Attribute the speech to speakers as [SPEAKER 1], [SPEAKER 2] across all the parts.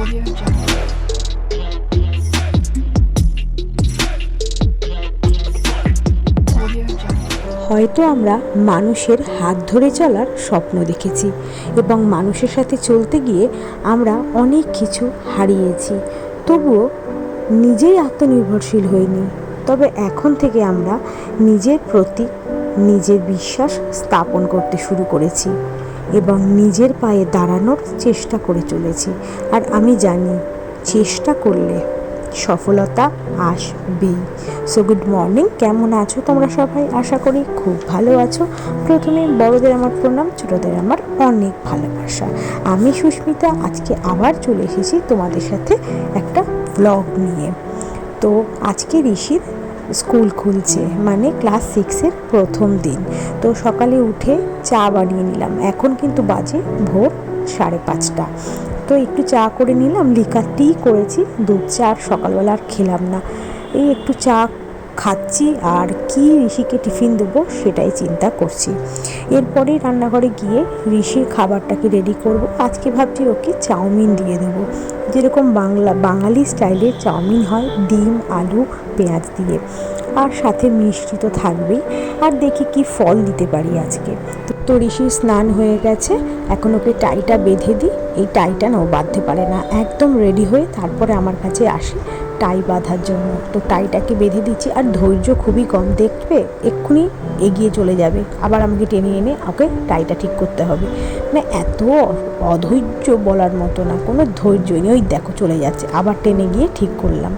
[SPEAKER 1] হয়তো আমরা মানুষের হাত ধরে চলার স্বপ্ন দেখেছি এবং মানুষের সাথে চলতে গিয়ে আমরা অনেক কিছু হারিয়েছি। তবুও নিজেই আত্মনির্ভরশীল হইনি। তবে এখন থেকে আমরা নিজের প্রতি নিজের বিশ্বাস স্থাপন করতে শুরু করেছি। এবং নিজের পায়ে দাঁড়ানোর চেষ্টা করে চলেছি। আর আমি জানি, চেষ্টা করলে সফলতা আসবেই। সো গুড মর্নিং কেমন আছো তোমরা সবাই? আশা করি খুব ভালো আছো। প্রথমে বড়দের আমার প্রণাম, ছোটদের আমার অনেক ভালোবাসা। আমি সুস্মিতা, আজকে আবার চলে এসেছি তোমাদের সাথে একটা ব্লগ নিয়ে। তো, আজকে ঋষির স্কুল খুলছে মানে ক্লাস সিক্সের প্রথম দিন। তো সকালে উঠে চা বানিয়ে নিলাম। এখন কিন্তু বাজে ভোর সাড়ে পাঁচটা। তো একটু চা করে নিলাম, লিকার টি করেছি, দুধ চা আর সকালবেলা আর খেলাম না। এই একটু চা খাচ্ছি, আর কি ঋষিকে টিফিন দেবো সেটাই চিন্তা করছি। এরপরে রান্নাঘরে গিয়ে ঋষির খাবারটাকে রেডি করব। আজকে ভাবছি ওকে চাউমিন দিয়ে দেব। যেরকম বাংলা, বাঙালি স্টাইলের চাউমিন হয়, ডিম, আলু, পেঁয়াজ দিয়ে। আর সাথে মিষ্টি তো থাকবেই। আর দেখি কি ফল দিতে পারি আজকে। তো ঋষির স্নান হয়ে গেছে। এখন ওকে টাইটা বেঁধে দিই। এই টাইটা না ও বাঁধতে পারে না। একদম রেডি হয়ে তারপরে আমার কাছে আসে টাই বাঁধার জন্য। তো টাইটাকে বেঁধে দিচ্ছি আর ধৈর্য খুবই কম। দেখবে এক্ষুনি এগিয়ে চলে যাবে। আবার আমাকে টেনে এনে ওকে টাইটা ঠিক করতে হবে। মানে এত অধৈর্য বলার মতো না, কোনো ধৈর্যই নেই। ওই দেখো চলে যাচ্ছে। আবার টেনে গিয়ে ঠিক করলাম।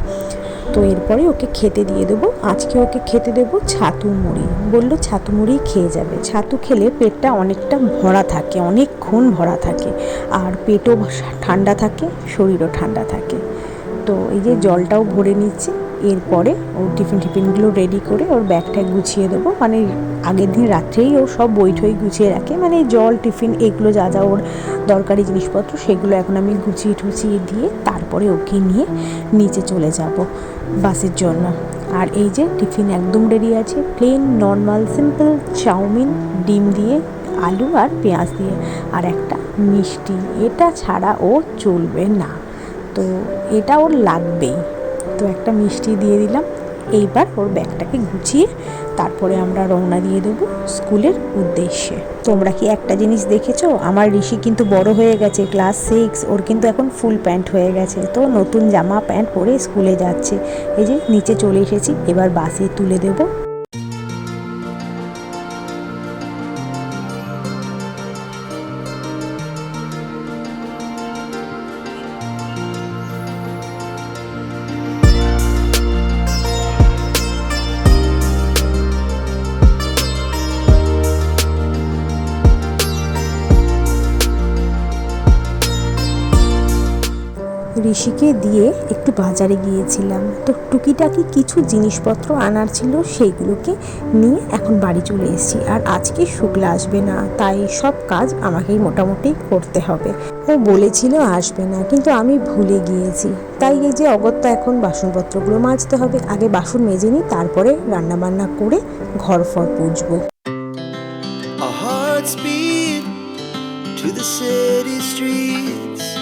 [SPEAKER 1] তো এরপরে ওকে খেতে দিয়ে দেবো। আজকে ওকে খেতে দেবো ছাতু মুড়ি। বলল ছাতু মুড়ি খেয়ে যাবে। ছাতু খেলে পেটটা অনেকটা ভরা থাকে, অনেকক্ষণ ভরা থাকে। আর পেটও ঠান্ডা থাকে, শরীরও ঠান্ডা থাকে। তো এই যে জলটাও ভরে নিচ্ছে। এরপরে ওর টিফিন টিফিনগুলো রেডি করে ওর ব্যাগটা গুছিয়ে দেবো। মানে আগের দিন রাত্রেই ও সব বই ঠই গুছিয়ে রাখে। মানে জল, টিফিন এগুলো যা যা ওর দরকারি জিনিসপত্র সেগুলো এখন আমি গুছিয়ে টুছিয়ে দিয়ে তারপরে ওকে নিয়ে নিচে চলে যাব। বাসের জন্য। আর এই যে টিফিন একদম রেডি আছে প্লেন নর্মাল সিম্পল চাউমিন, ডিম দিয়ে, আলু আর পেঁয়াজ দিয়ে। আর একটা মিষ্টি, এটা ছাড়া ও চলবে না। তো এটা ওর লাগবেই। তো একটা মিষ্টি দিয়ে দিলাম। এইবার ওর ব্যাগটাকে গুছিয়ে তারপরে আমরা রওনা দিয়ে দেবো স্কুলের উদ্দেশ্যে। তোমরা কি একটা জিনিস দেখেছ? আমার ঋষি কিন্তু বড় হয়ে গেছে, ক্লাস সিক্স, ওর কিন্তু এখন ফুল প্যান্ট হয়ে গেছে। তো নতুন জামা প্যান্ট পরে স্কুলে যাচ্ছে। এই যে নিচে চলে এসেছি, এবার বাসে তুলে দেবো। ঋষিকে দিয়ে একটু বাজারে গিয়েছিলাম। তো টুকিটাকি কিছু জিনিসপত্র আনার ছিল, সেইগুলোকে নিয়ে এখন বাড়ি চলে এসেছি। আর আজকে শুক্লা আসবে না, তাই সব কাজ আমাকেই মোটামুটি করতে হবে। ও বলেছিল আসবে না, কিন্তু আমি ভুলে গিয়েছি। তাই এই যে অগত্যা এখন বাসনপত্রগুলো মাজতে হবে, আগে বাসন মেজে নিই, তারপরে রান্নাবান্না করে ঘর ফর পুজবো।
[SPEAKER 2] To the city streets.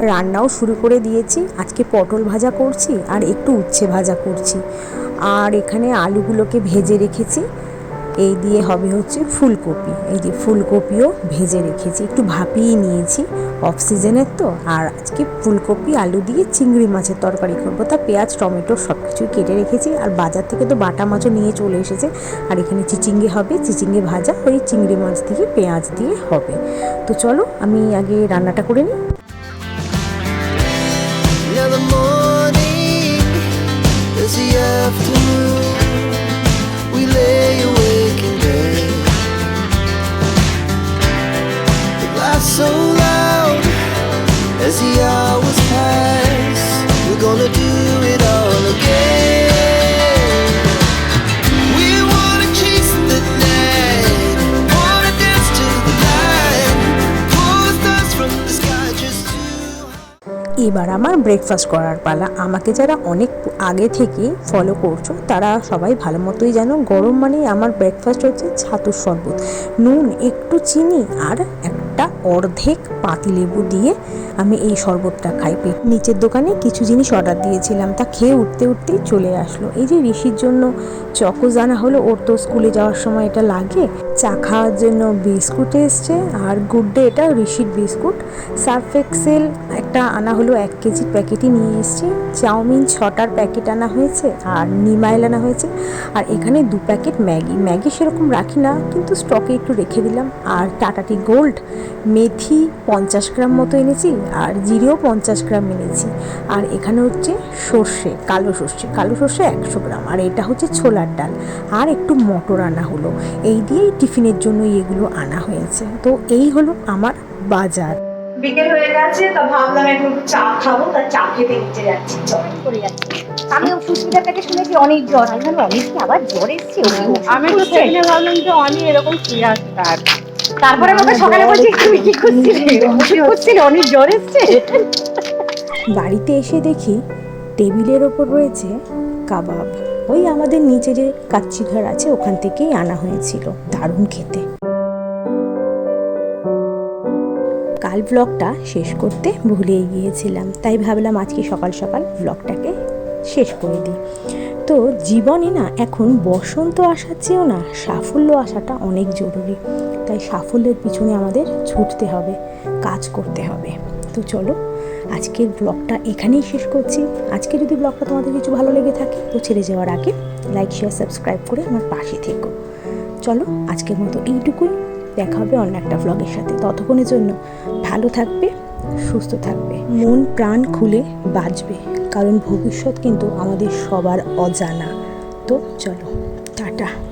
[SPEAKER 1] রান্নাও শুরু করে দিয়েছি। আজকে পটল ভাজা করছি আর একটু উচ্ছে ভাজা করছি। আর এখানে আলুগুলোকে ভেজে রেখেছি। এই দিয়ে হবে হচ্ছে ফুলকপি। এই যে ফুলকপিও ভেজে রেখেছি। একটু ভাপিয়ে নিয়েছি। অফ সিজনের তো। আর আজকে ফুলকপি, আলু দিয়ে চিংড়ি মাছের তরকারি করব। তা পেঁয়াজ, টমেটো সব কিছুই কেটে রেখেছি। আর বাজার থেকে তো বাটা মাছও নিয়ে চলে এসেছে। আর এখানে চিচিঙ্গে হবে। চিচিঙ্গে ভাজা। ওই চিংড়ি মাছ দিয়ে, পেঁয়াজ দিয়ে হবে। তো চলো আমি আগে রান্নাটা করে নিই।
[SPEAKER 2] Afternoon. We lay awake in bed. The laughs so loud as the hours pass. We're gonna do it
[SPEAKER 1] এবার আমার ব্রেকফাস্ট করার পালা। আমাকে যারা অনেক আগে থেকেই ফলো করছ, তারা সবাই ভালো মতোই জানো, গরম মানে আমার ব্রেকফাস্ট হচ্ছে ছাতুর শরবত। নুন, একটু চিনি আর একটা অর্ধেক পাতিলেবু দিয়ে আমি এই শরবতটা খাই। নিচের দোকানে কিছু জিনিস অর্ডার দিয়েছিলাম, তা খেয়ে উঠতে উঠতেই চলে আসলো। এই যে ঋষির জন্য চকো জানা হলো, ওর তো স্কুলে যাওয়ার সময় এটা লাগে। চা খাওয়ার জন্য বিস্কুট এসছে আর গুড ডে এটা ঋষির বিস্কুট। সার্ফ এক্সেল একটা আনা হলো এক কেজির প্যাকেটই নিয়ে এসেছি। চাউমিন ছটার প্যাকেট আনা হয়েছে আর নিমাইল আনা হয়েছে। আর এখানে দু প্যাকেট ম্যাগি। ম্যাগি সেরকম রাখি না, কিন্তু স্টকে একটু রেখে দিলাম। আর টাটাটি গোল্ড মেথি পঞ্চাশ গ্রাম মতো এনেছি আর জিরেও পঞ্চাশ গ্রাম এনেছি। আর এখানে হচ্ছে সর্ষে, কালো সর্ষে। কালো সর্ষে একশো গ্রাম। আর এটা হচ্ছে ছোলার ডাল। আর একটু মটর আনা হলো। এই দিয়েই টিফিনের জন্য এগুলো আনা হয়েছে। তো এই হলো আমার বাজার।
[SPEAKER 3] বিকেল হয়ে গেছে তা ভাবলাম একটু চা খাব তা চা খেতে নিচে যাচ্ছি চল
[SPEAKER 4] করে যাচ্ছে। আমিও সুস্মিতার কাছে শুনেছি অনেক জ্বর আমি ভাবলাম অনেক কি আবার জ্বর এসছে? ও কি ওষুধ
[SPEAKER 3] আমি তো
[SPEAKER 4] খাচ্ছে?
[SPEAKER 3] ভাবলাম যে অনি এরকম শুয়ে আছে
[SPEAKER 4] তারপরে আমাকে সকালে বলছি তুমি কি করছিলে? ওষুধ করছিলে? অনেক জ্বর এসছে?
[SPEAKER 1] বাড়িতে এসে দেখি টেবিলের ওপর রয়েছে কাবাব। ওই আমাদের নিচে যে কাচ্চি ঘর আছে, ওখান থেকেই আনা হয়েছিল। দারুণ খেতে। কাল ব্লগটা শেষ করতে ভুলে গিয়েছিলাম, তাই ভাবলাম আজকে সকাল সকাল ব্লগটাকে শেষ করে দিই। তো জীবনে না, এখন বসন্ত আসার চেয়েও না, সাফল্য আসাটা অনেক জরুরি। তাই সাফল্যের পিছনে আমাদের ছুটতে হবে, কাজ করতে হবে। তো চলো আজকের ব্লগটা এখানেই শেষ করছি। আজকে যদি ব্লগটা তোমাদের কিছু ভালো লেগে থাকে, তো ছেড়ে যাওয়ার আগে লাইক শেয়ার সাবস্ক্রাইব করে আমার পাশে থেকো। চলো, আজকের মতো এইটুকুই। দেখা হবে অন্য একটা ব্লগের সাথে। ততক্ষণের জন্য ভালো থাকবে, সুস্থ থাকবে। মন, প্রাণ খুলে বাঁচবে। কারণ ভবিষ্যৎ কিন্তু আমাদের সবার অজানা। তো চলো, টাটা।